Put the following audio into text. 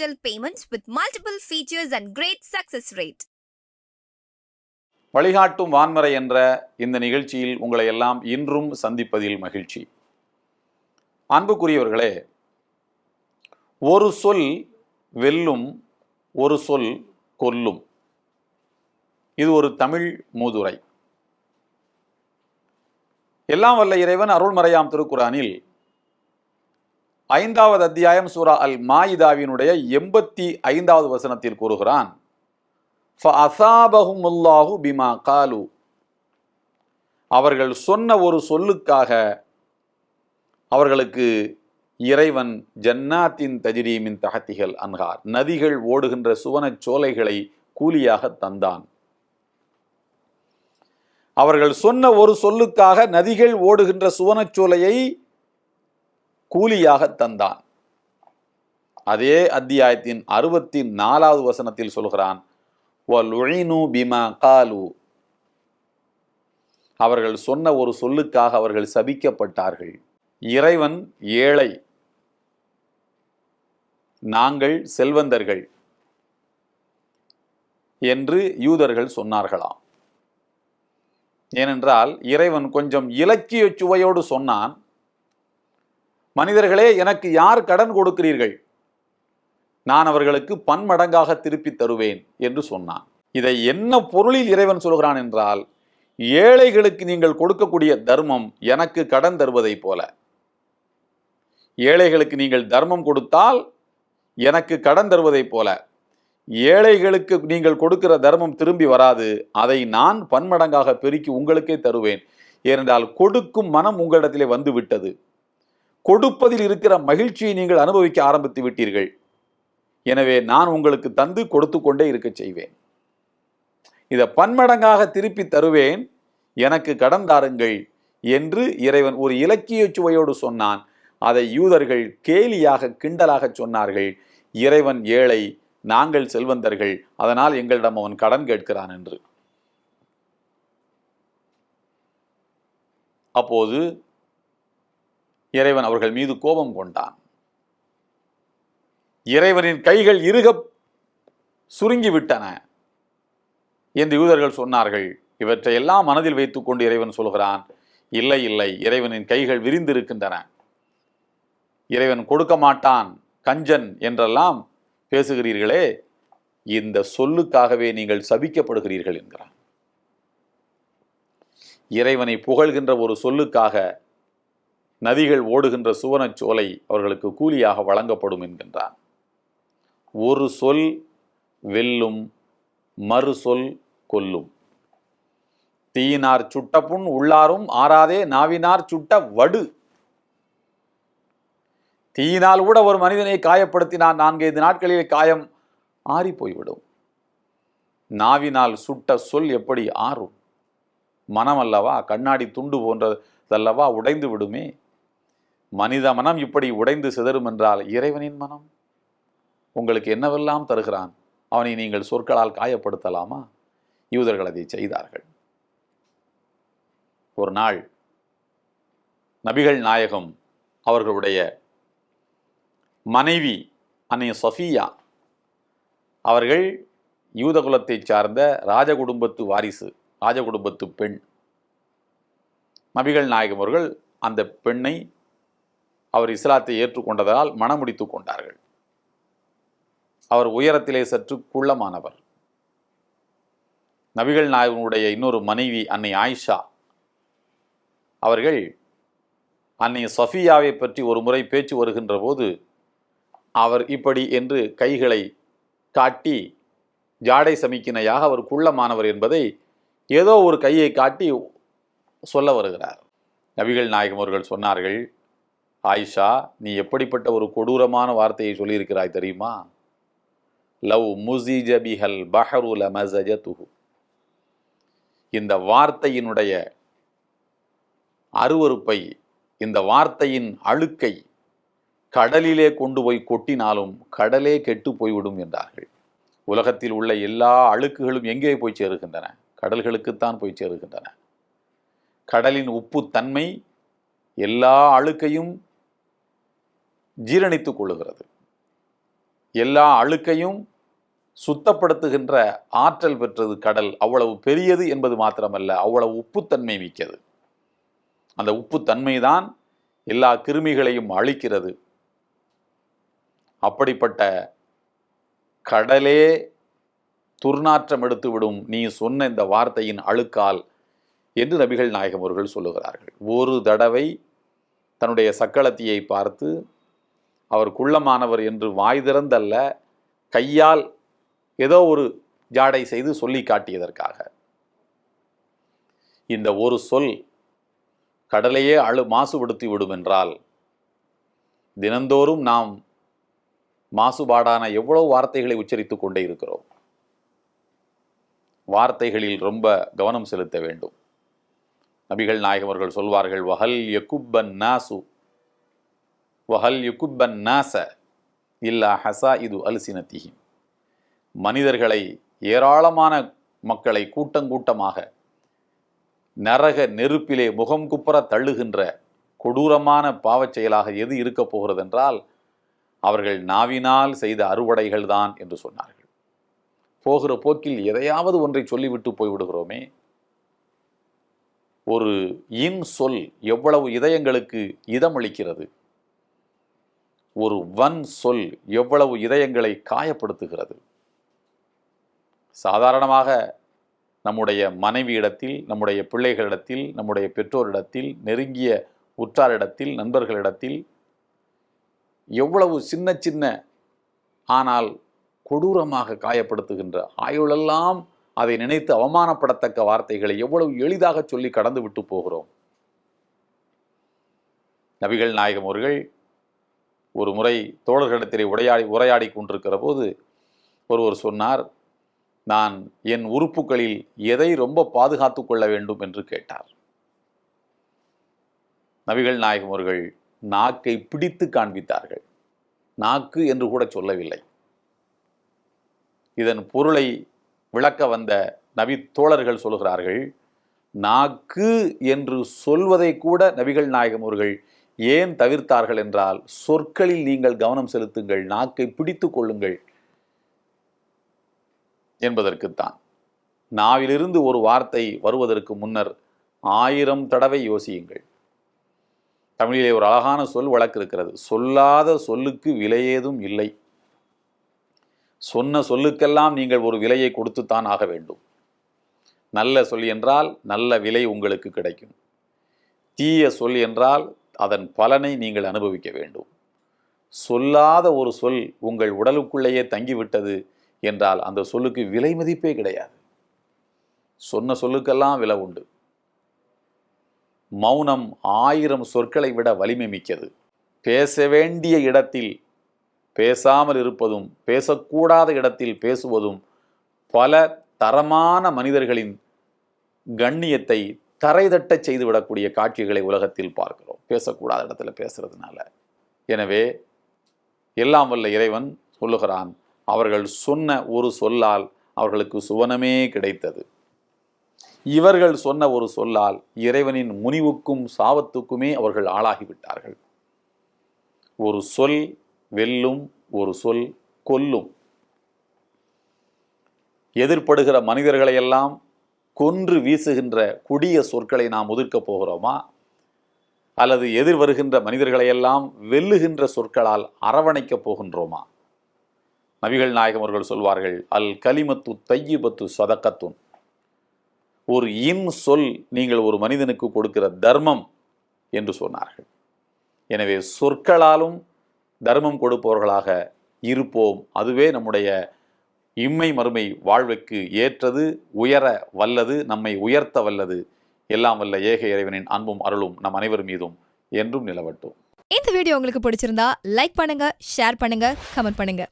Secure digital payments with multiple features and great success rate வழிகாட்டும் வான்மறை என்ற இந்த நிகழ்ச்சியில் உங்களை எல்லாம் இன்றும் சந்திப்பதில் மகிழ்ச்சி. அன்புக்குரியவர்களே ஒரு சொல் வெல்லும் ஒரு சொல் கொல்லும். இது ஒரு தமிழ் மூதுரை. எல்லாம் வல்ல இறைவன் அருள்மறையாம் திருக்குறானில் ஐந்தாவது அத்தியாயம் சூரா அல் மாயிதாவினுடைய எண்பத்தி ஐந்தாவது வசனத்தில் கூறுகிறான். ஃபஅசாபஹுமுல்லாஹு பிமா காலு. அவர்கள் சொன்ன ஒரு சொல்லுக்காக அவர்களுக்கு இறைவன் ஜன்னாத்தின் தஜிரீமின் தகத்திகள் அன்கார் நதிகள் ஓடுகின்ற சுவனச் சோலைகளை கூலியாக தந்தான். அவர்கள் சொன்ன ஒரு சொல்லுக்காக நதிகள் ஓடுகின்ற சுவனச் சோலையை கூலியாக தந்தான். அதே அத்தியாயத்தின் அறுபத்தி நாலாவது வசனத்தில் சொல்கிறான் பிமா காலு. அவர்கள் சொன்ன ஒரு சொல்லுக்காக அவர்கள் சபிக்கப்பட்டார்கள். இறைவன் ஏழை நாங்கள் செல்வந்தர்கள் என்று யூதர்கள் சொன்னார்களாம். ஏனென்றால் இறைவன் கொஞ்சம் இலக்கிய சுவையோடு சொன்னான் மனிதர்களே எனக்கு யார் கடன் கொடுக்கிறீர்கள்? நான் அவர்களுக்கு பன்மடங்காக திருப்பி தருவேன் என்று சொன்னான். இதை என்ன பொருளில் இறைவன் சொல்கிறான் என்றால் ஏழைகளுக்கு நீங்கள் கொடுக்கக்கூடிய தர்மம் எனக்கு கடன் தருவதைப் போல. ஏழைகளுக்கு நீங்கள் தர்மம் கொடுத்தால் எனக்கு கடன் தருவதைப் போல. ஏழைகளுக்கு நீங்கள் கொடுக்கிற தர்மம் திரும்பி வராது அதை நான் பன்மடங்காக பெருக்கி உங்களுக்கே தருவேன். ஏனென்றால் கொடுக்கும் மனம் உங்களிடத்திலே வந்து விட்டது கொடுப்பதில் இருக்கிற மகிழ்ச்சியை நீங்கள் அனுபவிக்க ஆரம்பித்து விட்டீர்கள். எனவே நான் உங்களுக்கு தந்து கொடுத்து கொண்டே இருக்க செய்வேன். இதை பன்மடங்காக திருப்பி தருவேன். எனக்கு கடன் தாருங்கள் என்று இறைவன் ஒரு இலக்கிய சுவையோடு சொன்னான். அதை யூதர்கள் கேலியாக கிண்டலாக சொன்னார்கள். இறைவன் ஏழை நாங்கள் செல்வந்தர்கள் அதனால் எங்களிடம் அவன் கடன் கேட்கிறான் என்று. அப்போது இறைவன் அவர்கள் மீது கோபம் கொண்டான். இறைவனின் கைகள் இருக சுருங்கி விட்டன என்று யூதர்கள் சொன்னார்கள். இவற்றை எல்லாம் மனதில் வைத்துக்கொண்டு இறைவன் சொல்கிறான் இல்லை இல்லை இறைவனின் கைகள் விரிந்திருக்கின்றன. இறைவன் கொடுக்க மாட்டான் கஞ்சன் என்றெல்லாம் பேசுகிறீர்களே இந்த சொல்லுக்காகவே நீங்கள் சபிக்கப்படுகிறீர்கள் என்கிறான். இறைவனை புகழ்கின்ற ஒரு சொல்லுக்காக நதிகள் ஓடுகின்ற சுவனச் சோலை அவர்களுக்கு கூலியாக வழங்கப்படும் என்கின்றான். ஒரு சொல் வெல்லும் மறு சொல் கொல்லும். தீயினார் சுட்ட புண் உள்ளாரும் ஆறாதே நாவினார் சுட்ட வடு. தீயினால் கூட ஒரு மனிதனை காயப்படுத்தினார் நான்கைந்து நாட்களிலே காயம் ஆறி போய்விடும். நாவினால் சுட்ட சொல் எப்படி ஆறும்? மனம் அல்லவா கண்ணாடி துண்டு போன்றதல்லவா உடைந்து விடுமே? மனித மனம் இப்படி உடைந்து சிதறும் என்றால் இறைவனின் மனம்? உங்களுக்கு என்னவெல்லாம் தருகிறான்? அவனை நீங்கள் சொற்களால் காயப்படுத்தலாமா? யூதர்கள் அதை செய்தார்கள். ஒரு நாள் நபிகள் நாயகம் அவர்களுடைய மனைவி அன்னைய சஃபியா அவர்கள் யூத குலத்தைச் சார்ந்த ராஜகுடும்பத்து வாரிசு ராஜகுடும்பத்து பெண். நபிகள் நாயகம் அவர்கள் அந்த பெண்ணை அவர் இஸ்லாத்தை ஏற்றுக்கொண்டதால் மனமுடித்து கொண்டார்கள். அவர் உயரத்திலே சற்று குள்ளமானவர். நபிகள் நாயகனுடைய இன்னொரு மனைவி அன்னை ஆயிஷா. அவர்கள் அன்னை சஃபியாவை பற்றி ஒரு முறை பேச்சு வருகின்ற போது அவர் இப்படி என்று கைகளை காட்டி ஜாடை சமிக்கினையாக அவர் குள்ளமானவர் என்பதை ஏதோ ஒரு கையை காட்டி சொல்ல வருகிறார். நபிகள் நாயகம் அவர்கள் சொன்னார்கள் ஆயிஷா நீ எப்படிப்பட்ட ஒரு கொடூரமான வார்த்தையை சொல்லியிருக்கிறாய் தெரியுமா? லவ் முசிஜபிஹல் பிஹல் பஹருல மசஜதுஹு இந்த வார்த்தையினுடைய அருவருப்பை இந்த வார்த்தையின் அழுக்கை கடலிலே கொண்டு போய் கொட்டினாலும் கடலே கெட்டு போய்விடும் என்றார்கள். உலகத்தில் உள்ள எல்லா அழுக்குகளும் எங்கே போய் சேருகின்றன? கடல்களுக்குத்தான் போய் சேருகின்றன. கடலின் உப்பு தன்மை எல்லா அழுக்கையும் ஜீரணித்துக் கொள்ளுகிறது. எல்லா அழுக்கையும் சுத்தப்படுத்துகின்ற ஆற்றல் பெற்றது கடல் அவ்வளவு பெரியது என்பது மாத்திரமல்ல அவ்வளவு உப்புத்தன்மை மிக்கது. அந்த உப்புத்தன்மை தான் எல்லா கிருமிகளையும் அழிக்கிறது. அப்படிப்பட்ட கடலே துர்நாற்றம் எடுத்து விடும் நீ சொன்ன இந்த வார்த்தையின் அழுக்கால் என்று நபிகள் நாயகம் அவர்கள் சொல்லுகிறார்கள். ஒரு தடவை தன்னுடைய சக்களத்தியை பார்த்து அவர் குள்ளமானவர் என்று வாய் திறந்தல்ல கையால் ஏதோ ஒரு ஜாடை செய்து சொல்லி காட்டியதற்காக. இந்த ஒரு சொல் கடலையே அழு மாசுபடுத்தி விடும் என்றால் தினந்தோறும் நாம் மாசுபாடான எவ்வளவு வார்த்தைகளை உச்சரித்துக் கொண்டே இருக்கிறோம். வார்த்தைகளில் ரொம்ப கவனம் செலுத்த வேண்டும். நபிகள் நாயகம் அவர்கள் சொல்வார்கள் வஹல் யகுப்பன் நாசு வஹல் யுகுப்பன் நாச இல்லா ஹசா இது அல்சினத்திஹிம். மனிதர்களை ஏராளமான மக்களை கூட்டங்கூட்டமாக நரக நெருப்பிலே முகம் குப்புற தள்ளுகின்ற கொடூரமான பாவச் செயலாக எது இருக்கப் போகிறது என்றால் அவர்கள் நாவினால் செய்த அறுவடைகள் தான் என்று சொன்னார்கள். போகிற போக்கில் எதையாவது ஒன்றை சொல்லிவிட்டு போய்விடுகிறோமே ஒரு இன் சொல் எவ்வளவு இதயங்களுக்கு இதமளிக்கிறது ஒரு வன் சொல் எவ்வளவு இதயங்களை காயப்படுத்துகிறது. சாதாரணமாக நம்முடைய மனைவியிடத்தில் நம்முடைய பிள்ளைகளிடத்தில் நம்முடைய பெற்றோரிடத்தில் நெருங்கிய உற்றாரிடத்தில் நண்பர்களிடத்தில் எவ்வளவு சின்ன சின்ன ஆனால் கொடூரமாக காயப்படுத்துகின்ற ஆயுளெல்லாம் அதை நினைத்து அவமானப்படத்தக்க வார்த்தைகளை எவ்வளவு எளிதாக சொல்லி கடந்து விட்டு போகிறோம். நபிகள் நாயகம் அவர்கள் ஒரு முறை தோழர்களிடத்திலே உரையாடி உரையாடி கொண்டிருக்கிற போது ஒருவர் சொன்னார் நான் என் உறுப்புகளில் எதை ரொம்ப பாதுகாத்து கொள்ள வேண்டும்? என்று கேட்டார். நபிகள் நாயகம் அவர்கள் நாக்கை பிடித்து காண்பித்தார்கள். நாக்கு என்று கூட சொல்லவில்லை. இதன் பொருளை விளக்க வந்த நபி தோழர்கள் சொல்கிறார்கள் நாக்கு என்று சொல்வதை கூட நபிகள் நாயகம் அவர்கள் ஏன் தவிர்த்தார்கள் என்றால் சொற்களில் நீங்கள் கவனம் செலுத்துங்கள் நாக்கை பிடித்து கொள்ளுங்கள் என்பதற்குத்தான். நாவிலிருந்து ஒரு வார்த்தை வருவதற்கு முன்னர் ஆயிரம் தடவை யோசியுங்கள். தமிழிலே ஒரு அழகான சொல் வழக்கு இருக்கிறது சொல்லாத சொல்லுக்கு விலையேதும் இல்லை. சொன்ன சொல்லுக்கெல்லாம் நீங்கள் ஒரு விலையை கொடுத்துத்தான் ஆக வேண்டும். நல்ல சொல் என்றால் நல்ல விலை உங்களுக்கு கிடைக்கும். தீய சொல் என்றால் அதன் பலனை நீங்கள் அனுபவிக்க வேண்டும். சொல்லாத ஒரு சொல் உங்கள் உடலுக்குள்ளேயே தங்கிவிட்டது என்றால் அந்த சொல்லுக்கு விலை மதிப்பே கிடையாது. சொன்ன சொல்லுக்கெல்லாம் விலை உண்டு. மௌனம் ஆயிரம் சொற்களை விட வலிமை மிக்கது. பேச வேண்டிய இடத்தில் பேசாமல் இருப்பதும் பேசக்கூடாத இடத்தில் பேசுவதும் பல தரமான மனிதர்களின் கண்ணியத்தை தரைதட்டச் செய்துவிடக்கூடிய காட்சிகளை உலகத்தில் பார்க்கிறோம். பேசக்கூடாத இடத்துல பேசுறதுனால. எனவே எல்லாம் வல்ல இறைவன் சொல்லுகிறான் அவர்கள் சொன்ன ஒரு சொல்லால் அவர்களுக்கு சுவனமே கிடைத்தது. இவர்கள் சொன்ன ஒரு சொல்லால் இறைவனின் முனிவுக்கும் சாபத்துக்குமே அவர்கள் ஆளாகிவிட்டார்கள். ஒரு சொல் வெல்லும் ஒரு சொல் கொல்லும். எதிர்ப்படுகிற மனிதர்களையெல்லாம் கொன்று வீசுகின்ற கொடிய சொற்களை நாம் ஒதுக்கப் போகிறோமா? அல்லது எதிர் வருகின்ற மனிதர்களையெல்லாம் வெல்லுகின்ற சொற்களால் அரவணைக்கப் போகின்றோமா? நபிகள் நாயகம் அவர்கள் சொல்வார்கள் அல் கலிமத்து தையிபத்து சதக்கத்துன் ஒரு இன் சொல் நீங்கள் ஒரு மனிதனுக்கு கொடுக்கிற தர்மம் என்று சொன்னார்கள். எனவே சொற்களாலும் தர்மம் கொடுப்பவர்களாக இருப்போம். அதுவே நம்முடைய இம்மை மறுமை வாழ்வுக்கு ஏற்றது உயர வல்லது நம்மை உயர்த்த வல்லது எல்லாம் வல்ல ஏக இறைவனின் அன்பும் அருளும் நம் அனைவர் மீதும் என்றும் நிலவட்டும். இந்த வீடியோ உங்களுக்கு பிடிச்சிருந்தா லைக் பண்ணுங்க ஷேர் பண்ணுங்க கமெண்ட் பண்ணுங்க.